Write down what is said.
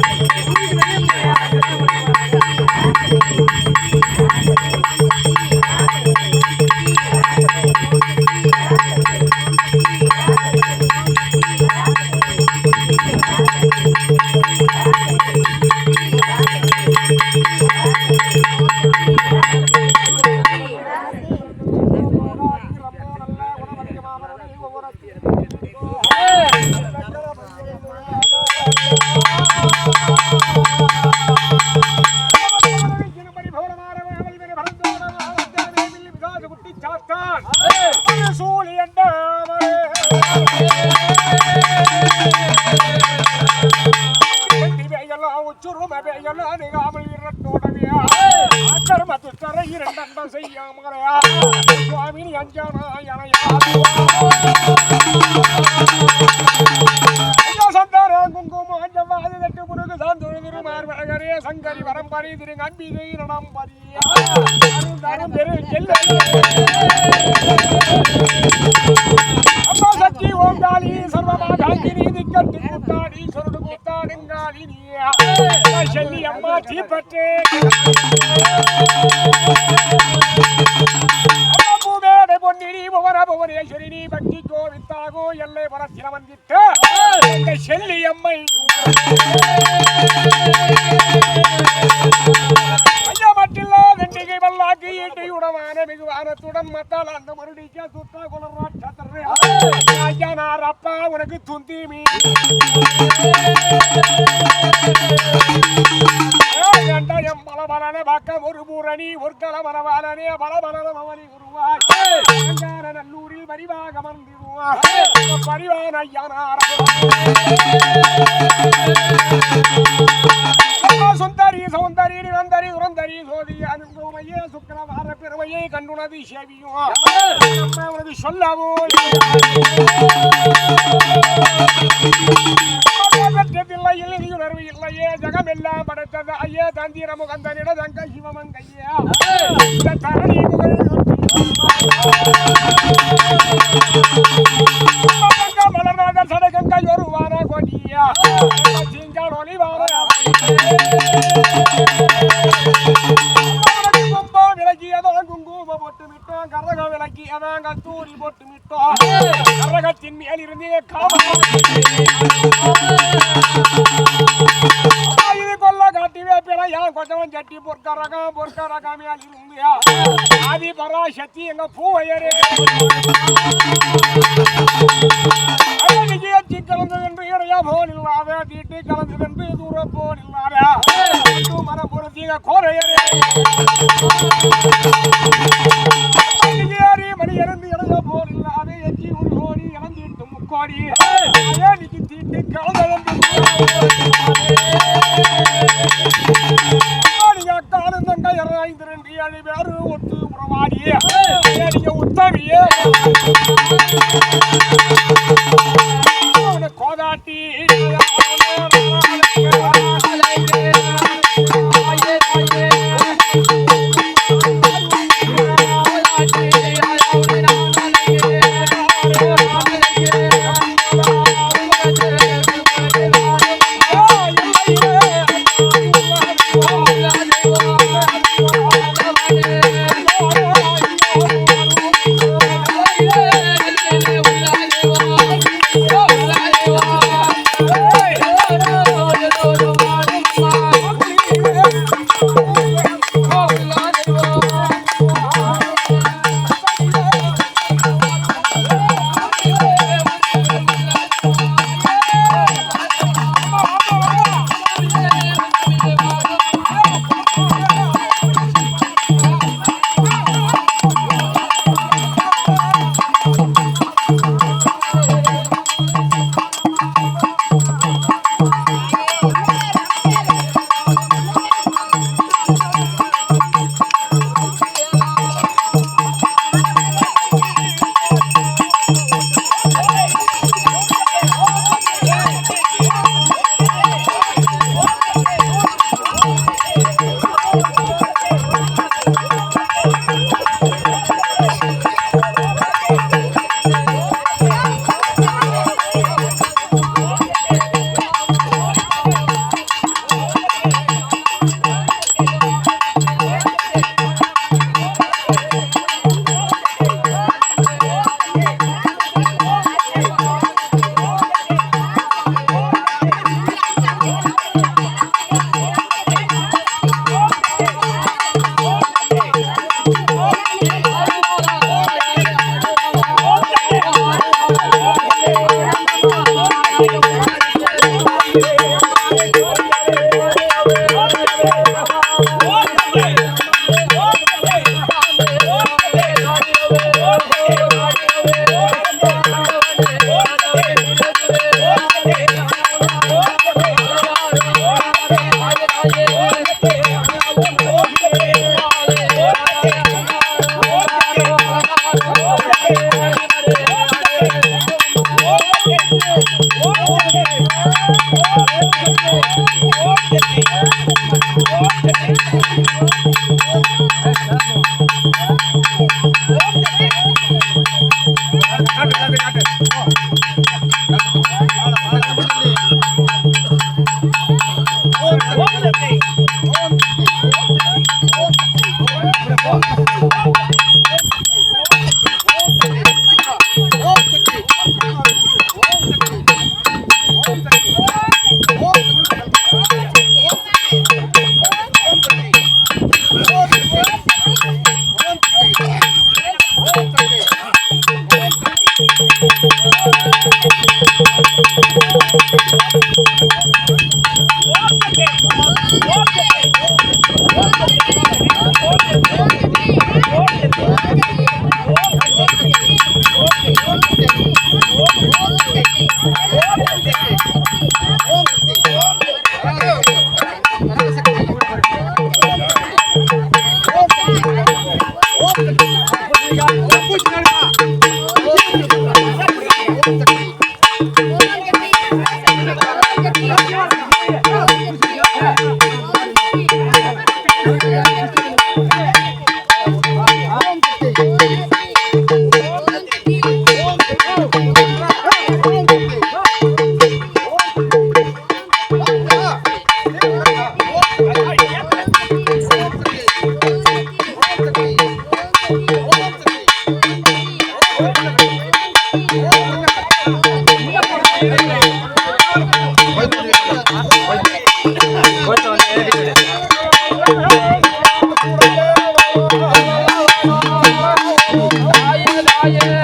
Thank you. சூழி என்றாமலே உச்சுரும பெயலாம் நிகாமல் இரட்டோடவியா அக்கர்மத்து தர செய்யாமலையா சுவாமினி அஞ்சானா என எங்க செல்லி அம்மை வல்லாக்கு ஈட்டை மிகுவானத்துடன் மத்தால் அந்த மறுடிக்க சுத்தா குலராட்சத்தர் ஐயா அப்பா உனக்கு துந்தி மீ கண்டாயம் பலபலன பக்கம் ஒரு பூரணி ஒரு கலமரவாலனே பலபலன மவனி உருவாய் அலங்கார நல்லூரில் பரிவாக மந்திருவாய் பரிவான ஐயனார் சுந்தரி சௌந்தரி நிரந்தரி உரந்தரி சோதி அனுபவமையே சுக்கரவார பெருமையை கண்டுனது செவியும். அம்மா உனது சொல்லவோ பெற்றதில்லை இல்லை உணர்வு இல்லையே ஜகமெல்லாம் படைத்தது. ஐயே தந்திர முகந்தனிட தங்க சிவமங்கையா. இந்த தரணி கரகம் விலக்கியதான் கத்தூரி போட்டு விட்டோம் கரகத்தின் மேல் இருந்தே காவல் இது கொல்ல காட்டி வேப்பில ஏன் கொஞ்சம் சட்டி பொற்கரகம் பொற்கரகம் மேல் இருந்தியா ஆதி பராசக்தி எங்க பூவையரே நிகழ்ச்சி கலந்தது என்று இறையா போல் இல்லாத தீட்டு கலந்தது என்று தூர போல் இல்லாத மரம் பொருத்திய கோரையரே Yeah.